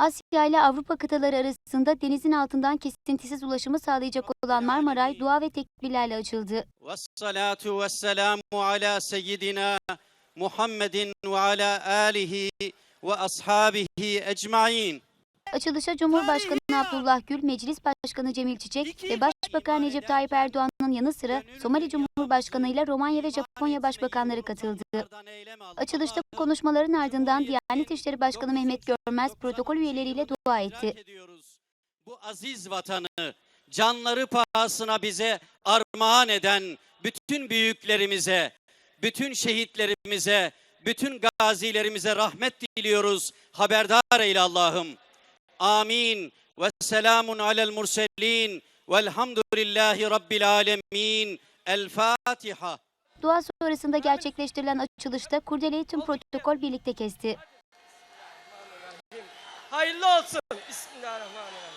Asya ile Avrupa kıtaları arasında denizin altından kesintisiz ulaşımı sağlayacak olan Marmaray dua ve tekbirlerle açıldı. Vessalatu vesselamu ala seyyidina Muhammedin ve ala alihi ve ashabihi ecmain. Açılışa Cumhurbaşkanı Abdullah Gül, Meclis Başkanı Cemil Çiçek ve Başbakan Recep Tayyip Erdoğan'ın yanı sıra Somali Cumhurbaşkanı ile Romanya ve Japonya Başbakanları katıldı. Açılışta konuşmaların ardından Diyanet İşleri Başkanı Mehmet Görmez protokol üyeleriyle dua etti. Bu aziz vatanı canları pahasına bize armağan eden bütün büyüklerimize, bütün şehitlerimize, bütün gazilerimize rahmet diliyoruz. Haberdar eyle Allah'ım. Amin. Ve selamun alel murselin. Velhamdülillahi Rabbil alemin. El Fatiha. Dua sonrasında gerçekleştirilen açılışta kurdeleyi tüm protokol birlikte kesti. Hayırlı olsun. Bismillahirrahmanirrahim.